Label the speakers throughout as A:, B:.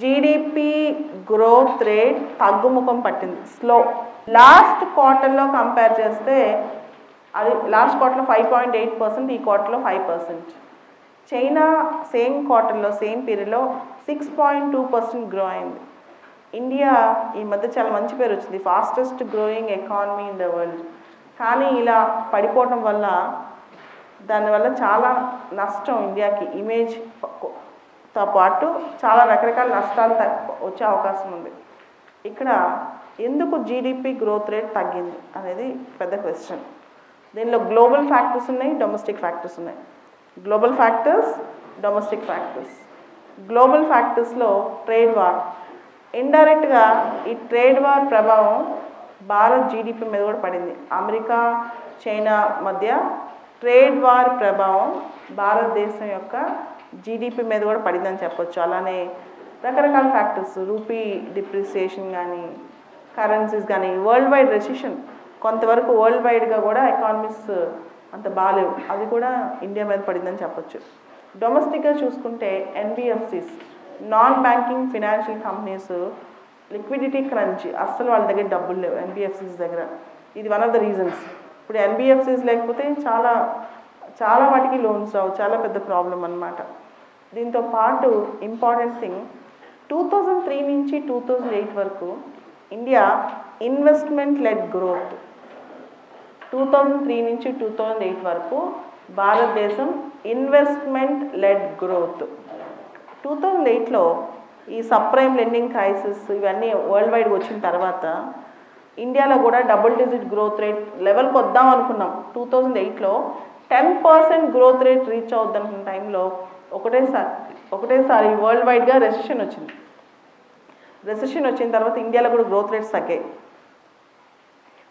A: GDP growth rate తగ్గుముఖం పట్టింది. Slow last క్వార్టర్లో కంపేర్ చేస్తే అది లాస్ట్ క్వార్టర్లో ఫైవ్ పాయింట్ ఎయిట్ పర్సెంట్ ఈ క్వార్టర్లో ఫైవ్ పర్సెంట్ చైనా సేమ్ క్వార్టర్లో సేమ్ పీరియడ్లో six point two percent grow అయింది. ఇండియా ఈ మధ్య చాలా మంచి పేరు వచ్చింది. Fastest growing economy in the world కానీ ఇలా పడిపోవటం వల్ల దానివల్ల చాలా నష్టం ఇండియాకి ఇమేజ్ తో పాటు చాలా రకరకాల నష్టాలు త- వచ్చే అవకాశం ఉంది. ఇక్కడ ఎందుకు జీడిపి గ్రోత్ రేట్ తగ్గింది అనేది పెద్ద క్వశ్చన్ దీనిలో గ్లోబల్ ఫ్యాక్టర్స్ ఉన్నాయి డొమెస్టిక్ ఫ్యాక్టర్స్ ఉన్నాయి. Global factors domestic factors global ఫ్యాక్టర్స్లో trade war ఇండైరెక్ట్గా ఈ ట్రేడ్ వార్ ప్రభావం భారత్ జీడిపి మీద కూడా పడింది. అమెరికా చైనా మధ్య ట్రేడ్ వార్ ప్రభావం భారతదేశం యొక్క జీడిపి మీద కూడా పడిందని చెప్పొచ్చు. అలానే రకరకాల ఫ్యాక్టర్స్ రూపీ డిప్రిసియేషన్ కానీ కరెన్సీస్ కానీ వరల్డ్ వైడ్ రెసిషన్ కొంతవరకు వరల్డ్ వైడ్గా కూడా ఎకానమీస్ అంత బాగాలేవు అది కూడా ఇండియా మీద పడిందని చెప్పొచ్చు. డొమెస్టిక్గా చూసుకుంటే NBFCs non banking financial companies liquidity crunch అస్సలు వాళ్ళ దగ్గర డబ్బులు లేవు ఎన్బిఎఫ్సిస్ దగ్గర. ఇది వన్ ఆఫ్ ద రీజన్స్ ఇప్పుడు ఎన్బిఎఫ్సిస్ లేకపోతే చాలా చాలా వాటికి లోన్స్ రావు చాలా పెద్ద ప్రాబ్లం అన్నమాట. దీంతో పాటు important thing two thousand three నుంచి టూ థౌజండ్ ఎయిట్ వరకు India investment led growth two thousand three నుంచి టూ థౌజండ్ ఎయిట్ వరకు భారతదేశం investment led growth two thousand ఎయిట్లో ఈ సప్రైమ్ లెండింగ్ క్రైసిస్ ఇవన్నీ వరల్డ్ వైడ్ వచ్చిన తర్వాత ఇండియాలో కూడా డబుల్ డిజిట్ గ్రోత్ రేట్ లెవెల్కి వద్దాం అనుకున్నాం. టూ థౌజండ్ ఎయిట్లో ten percent growth rate reach అవుద్ది అనుకున్న టైంలో ఒకటేసారి ఒకటేసారి వరల్డ్ వైడ్గా రెసిషన్ వచ్చింది. రెసిషన్ వచ్చిన తర్వాత ఇండియాలో కూడా గ్రోత్ రేట్స్ తగ్గాయి.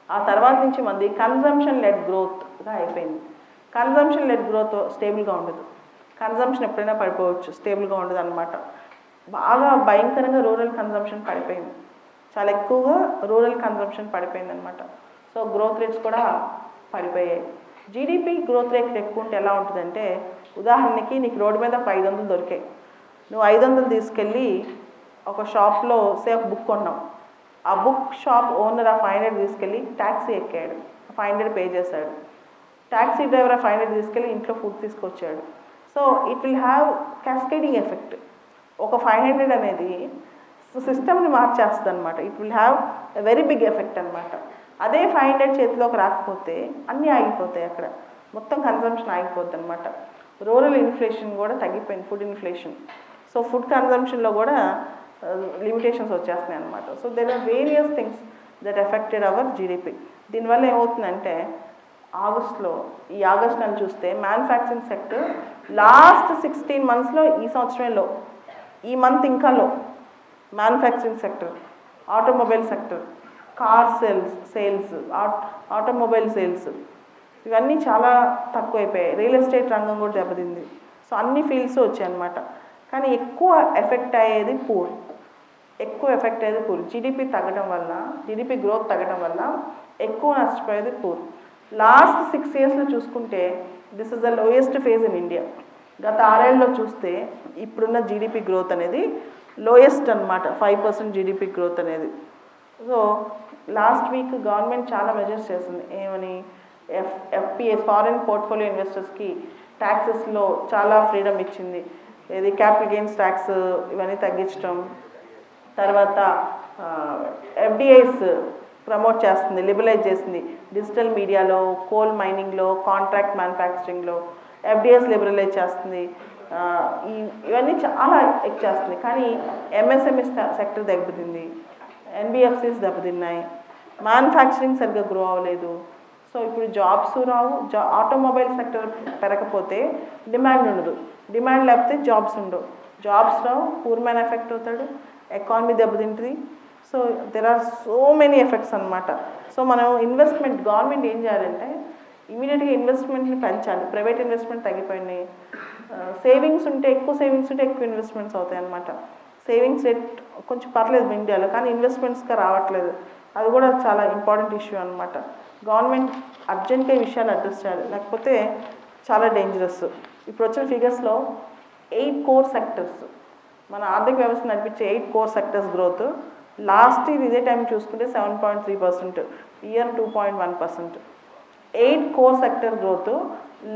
A: ఆ తర్వాత నుంచి మంది కన్జంప్షన్ లెడ్ గ్రోత్గా అయిపోయింది. కన్జంప్షన్ లెడ్ గ్రోత్ స్టేబుల్గా ఉండదు. కన్జంప్షన్ ఎప్పుడైనా పడిపోవచ్చు స్టేబుల్గా ఉండదు అనమాట బాగా భయంకరంగా రూరల్ కన్జంప్షన్ పడిపోయింది. చాలా ఎక్కువగా రూరల్ కన్జంప్షన్ పడిపోయింది అనమాట సో గ్రోత్ రేట్స్ కూడా పడిపోయాయి. జీడిపి గ్రోత్ రేట్ ఎక్కువ ఉంటే ఎలా ఉంటుందంటే ఉదాహరణకి నీకు రోడ్డు మీద ఒక ఐదు వందలు దొరికాయి. నువ్వు ఐదు వందలు తీసుకెళ్ళి ఒక షాప్లో సేఫ్ బుక్ కొన్నావు. ఆ బుక్ షాప్ ఓనర్ ఆ ఫైవ్ హండ్రెడ్ తీసుకెళ్ళి ట్యాక్సీ ఎక్కాడు. ఫైవ్ హండ్రెడ్ పే చేశాడు. ట్యాక్సీ డ్రైవర్ ఆ ఫైవ్ హండ్రెడ్ తీసుకెళ్ళి ఇంట్లో ఫుడ్ తీసుకొచ్చాడు. So it will have cascading effect. ఒక ఫైవ్ హండ్రెడ్ అనేది సిస్టమ్ని మార్చేస్తుంది అనమాట it will have a very big effect అనమాట అదే ఫైవ్ హండ్రెడ్ చేతిలోకి రాకపోతే అన్నీ ఆగిపోతాయి అక్కడ. మొత్తం కన్సంప్షన్ ఆగిపోద్ది అనమాట రూరల్ ఇన్ఫ్లేషన్ కూడా తగ్గిపోయింది ఫుడ్ ఇన్ఫ్లేషన్ సో ఫుడ్ కన్సంప్షన్లో కూడా లిమిటేషన్స్ వచ్చేస్తున్నాయి అనమాట so there are various things that affected our GDP దీనివల్ల ఏమవుతుందంటే ఆగస్ట్లో ఈ ఆగస్ట్ నెల చూస్తే మ్యానుఫ్యాక్చరింగ్ సెక్టర్ లాస్ట్ సిక్స్టీన్ మంత్స్లో ఈ సంవత్సరమే లో ఈ మంత్ ఇంకా లో manufacturing sector automobile sector car sales sales automobile sales ఇవన్నీ చాలా తక్కువైపోయాయి. రియల్ ఎస్టేట్ రంగం కూడా దెబ్బతింది. సో అన్ని ఫీల్డ్స్ వచ్చాయన్నమాట. కానీ ఎక్కువ ఎఫెక్ట్ అయ్యేది పూర్ ఎక్కువ ఎఫెక్ట్ అయ్యేది పూర్ జీడిపి తగ్గడం వల్ల జీడిపి గ్రోత్ తగ్గడం వల్ల ఎక్కువ నష్టపోయేది పూర్ లాస్ట్ సిక్స్ ఇయర్స్లో చూసుకుంటే this is the lowest phase in India గత ఆరేళ్ళలో చూస్తే ఇప్పుడున్న జీడిపి గ్రోత్ అనేది లోయెస్ట్ అన్నమాట. ఫైవ్ పర్సెంట్ జీడిపి గ్రోత్ అనేది. సో లాస్ట్ వీక్ గవర్నమెంట్ చాలా మెజర్స్ చేస్తుంది ఏమని? ఎఫ్ ఎఫ్పిఎస్ ఫారిన్ పోర్ట్ఫోలియో ఇన్వెస్టర్స్కి ట్యాక్సెస్లో చాలా ఫ్రీడమ్ ఇచ్చింది. ఇది క్యాపిటల్ గెయిన్స్ ట్యాక్స్ ఇవన్నీ తగ్గించడం తర్వాత ఎఫ్డిఐస్ ప్రమోట్ చేస్తుంది లిబరలైజ్ చేసింది. డిజిటల్ మీడియాలో కోల్ మైనింగ్లో కాంట్రాక్ట్ మ్యానుఫ్యాక్చరింగ్లో ఎఫ్డిఎస్ లిబరలైజ్ చేస్తుంది. ఇవన్నీ చాలా ఎక్కువ చేస్తుంది కానీ ఎంఎస్ఎంఈ సెక్టర్ దెబ్బతింది. ఎన్బిఎఫ్సిస్ దెబ్బతిన్నాయి. మ్యానుఫ్యాక్చరింగ్ సరిగ్గా గ్రో అవ్వలేదు. సో ఇప్పుడు జాబ్స్ రావు. జా ఆటోమొబైల్ సెక్టర్ పెరగకపోతే డిమాండ్ ఉండదు. డిమాండ్ లేకపోతే జాబ్స్ ఉండవు. జాబ్స్ రావు పూర్ మ్యాన్ ఎఫెక్ట్ అవుతాడు ఎకానమీ దెబ్బతింటుంది. So there are so many effects అనమాట సో మనం ఇన్వెస్ట్మెంట్ గవర్నమెంట్ ఏం చేయాలంటే ఇమీడియట్గా ఇన్వెస్ట్మెంట్ని పెంచాలి. ప్రైవేట్ ఇన్వెస్ట్మెంట్ తగ్గిపోయినాయి. సేవింగ్స్ ఉంటే ఎక్కువ సేవింగ్స్ ఉంటే ఎక్కువ ఇన్వెస్ట్మెంట్స్ అవుతాయి అనమాట సేవింగ్స్ రేట్ కొంచెం పర్లేదు ఇండియాలో కానీ ఇన్వెస్ట్మెంట్స్గా రావట్లేదు. అది కూడా చాలా ఇంపార్టెంట్ ఇష్యూ అనమాట గవర్నమెంట్ అర్జెంట్గా ఈ విషయాలు అడ్రస్ చేయాలి. లేకపోతే చాలా డేంజరస్ ఇప్పుడు వచ్చిన ఫిగర్స్లో ఎయిట్ కోర్ సెక్టర్స్ మన ఆర్థిక వ్యవస్థ నడిపించే eight core sectors growth last year ఇదే టైం చూసుకుంటే seven point three percent year two point one percent eight core sector growth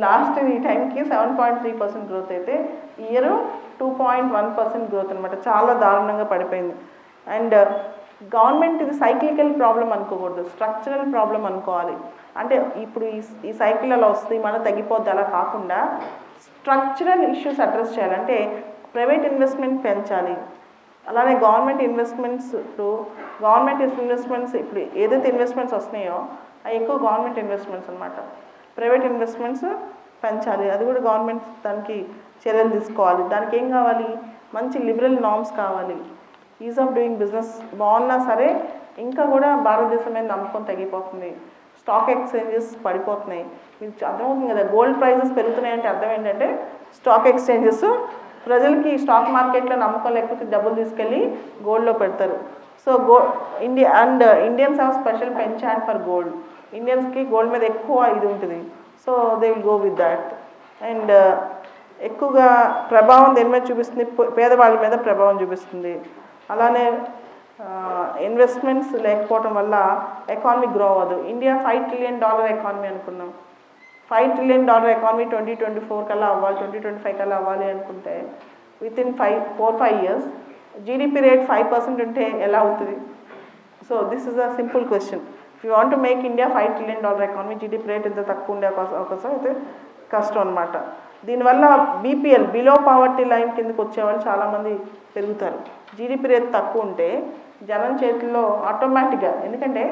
A: last ఈ టైంకి seven point three percent growth అయితే year two point one percent growth అనమాట చాలా దారుణంగా పడిపోయింది. And government ఇది సైక్లికల్ ప్రాబ్లం అనుకోకూడదు స్ట్రక్చరల్ ప్రాబ్లం అనుకోవాలి. అంటే ఇప్పుడు ఈ ఈ సైకిల్ అలా వస్తుంది మన తగ్గిపోద్ది అలా కాకుండా స్ట్రక్చరల్ ఇష్యూస్ అడ్రస్ చేయాలి. అంటే ప్రైవేట్ ఇన్వెస్ట్మెంట్ పెంచాలి. అలానే గవర్నమెంట్ ఇన్వెస్ట్మెంట్స్ ఇప్పుడు గవర్నమెంట్ ఇన్వెస్ట్మెంట్స్ ఇప్పుడు ఏదైతే ఇన్వెస్ట్మెంట్స్ వస్తున్నాయో అవి ఎక్కువ గవర్నమెంట్ ఇన్వెస్ట్మెంట్స్ అనమాట ప్రైవేట్ ఇన్వెస్ట్మెంట్స్ పెంచాలి. అది కూడా గవర్నమెంట్ దానికి చర్యలు తీసుకోవాలి. దానికి ఏం కావాలి? మంచి లిబరల్ నామ్స్ కావాలి. ఈజ్ ఆఫ్ డూయింగ్ బిజినెస్ బాగున్నా సరే ఇంకా కూడా భారతదేశం మీద నమ్మకం తగ్గిపోతుంది. స్టాక్ ఎక్స్చేంజెస్ పడిపోతున్నాయి. మీకు అర్థమవుతుంది కదా గోల్డ్ ప్రైజెస్ పెరుగుతున్నాయి అంటే అర్థం ఏంటంటే స్టాక్ ఎక్స్చేంజెస్ ప్రజలకి స్టాక్ మార్కెట్లో నమ్మకం లేకపోతే డబ్బులు తీసుకెళ్ళి గోల్డ్లో పెడతారు. So go India and Indians have special pension for gold ఇండియన్స్కి gold మీద ఎక్కువ ఇది ఉంటుంది. So they will go with that and ఎక్కువగా ప్రభావం దేని మీద చూపిస్తుంది? పేదవాళ్ళ మీద ప్రభావం చూపిస్తుంది. అలానే ఇన్వెస్ట్మెంట్స్ లేకపోవడం వల్ల ఎకానమీ గ్రో అవ్వదు. India five trillion dollar economy అనుకున్నాం five trillion dollar economy twenty twenty four కల్లా అవ్వాలి ట్వంటీ ట్వంటీ ఫైవ్ కల్లా అవ్వాలి అనుకుంటే within five four five years GDP rate five percent ఉంటే ఎలా అవుతుంది? So this is a simple question if you want make India five trillion dollar economy GDP rate ఇంత తక్కువ ఉండే అవకాశం అవకాశం అయితే కష్టం అనమాట దీనివల్ల బీపీఎల్ బిలో పావర్టీ లైన్ కిందకి వచ్చేవాళ్ళు చాలామంది పెరుగుతారు. జీడిపి రేట్ తక్కువ ఉంటే జనం చేతుల్లో ఆటోమేటిక్గా ఎందుకంటే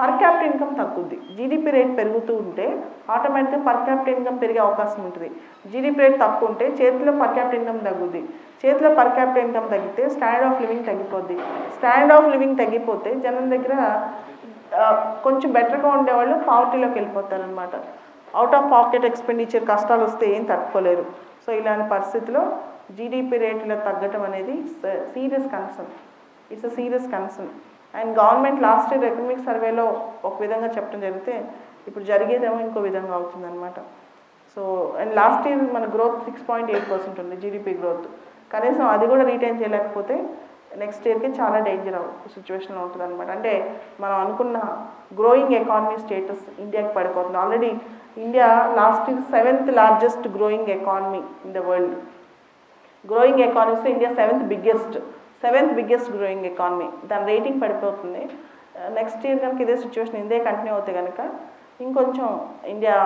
A: పర్ క్యాపిటల్ ఇన్కమ్ తగ్గుద్ది. జీడిపి రేట్ పెరుగుతూ ఉంటే ఆటోమేటిక్గా పర్ క్యాపిటల్ ఇన్కమ్ పెరిగే అవకాశం ఉంటుంది. జీడిపి రేట్ తక్కువ ఉంటే చేతిలో పర్ క్యాపిటల్ ఇన్కమ్ తగ్గుద్ది. చేతిలో పర్ క్యాపిటల్ ఇన్కమ్ తగ్గితే స్టాండర్డ్ ఆఫ్ లివింగ్ తగ్గిపోద్ది. స్టాండర్డ్ ఆఫ్ లివింగ్ తగ్గిపోతే జనం దగ్గర కొంచెం బెటర్గా ఉండేవాళ్ళు పావర్టీలోకి వెళ్ళిపోతారనమాట అవుట్ ఆఫ్ పాకెట్ ఎక్స్పెండిచర్ కష్టాలు వస్తే ఏం తట్టుకోలేరు. సో ఇలాంటి పరిస్థితిలో జీడిపి రేట్లో తగ్గటం అనేది serious concern it's a serious concern and government last year economic సర్వేలో ఒక విధంగా చెప్పడం జరిగితే ఇప్పుడు జరిగేదేమో ఇంకో విధంగా అవుతుందన్నమాట. సో అండ్ లాస్ట్ ఇయర్ మన growth six point eight percent ఉంది జీడిపి గ్రోత్ కనీసం అది కూడా రీటైన్ చేయలేకపోతే నెక్స్ట్ ఇయర్కి చాలా డేంజర్ సిచ్యువేషన్ ఉంటుంది అనమాట అంటే మనం అనుకున్న గ్రోయింగ్ ఎకానమీ స్టేటస్ ఇండియాకి పడిపోతుంది. Already India last year seventh largest growing economy in the world growing ఎకానమీస్లో India seventh biggest seventh biggest growing economy దాని రేటింగ్ పడిపోతుంది. Uh, నెక్స్ట్ ఇయర్ కనుక ఇదే సిచ్యువేషన్ ఇదే కంటిన్యూ అవుతే కనుక ఇంకొంచెం ఇండియా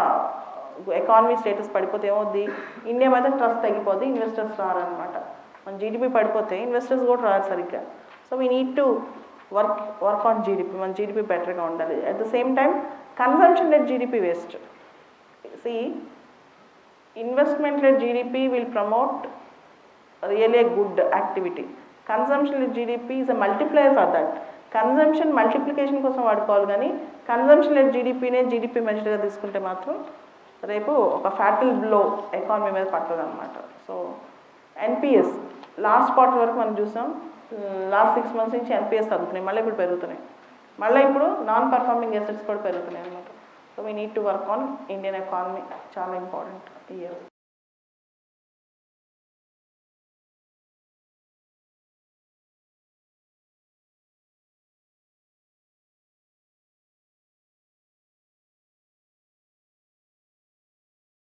A: ఎకానమీ స్టేటస్ పడిపోతే ఏమవుద్ది? ఇండియా మీద ట్రస్ట్ తగ్గిపోద్ది ఇన్వెస్టర్స్ రారనమాట మన జీడిపి పడిపోతే ఇన్వెస్టర్స్ కూడా రారు సరిగ్గా. So we need to work work on GDP మన జీడిపి బెటర్గా ఉండాలి. At the same time consumption led GDP waste C investment led GDP will promote real a good activity consumption led GDP is a multiplier for that consumption multiplication కోసం వాడుకోవాలి కానీ consumption led జీడిపినే GDP మెజర్గా తీసుకుంటే మాత్రం రేపు ఒక fatal blow economy మీద పడుతుంది అనమాట సో ఎన్పిఎస్ లాస్ట్ క్వార్టర్ వరకు మనం చూసాం. లాస్ట్ సిక్స్ మంత్స్ నుంచి ఎన్పిఎస్ తగ్గుతున్నాయి. మళ్ళీ ఇప్పుడు పెరుగుతున్నాయి. మళ్ళీ ఇప్పుడు నాన్ పర్ఫార్మింగ్ ఎసెట్స్ కూడా పెరుగుతున్నాయి అనమాట so we need to work on Indian economy చాలా ఇంపార్టెంట్ ఇయర్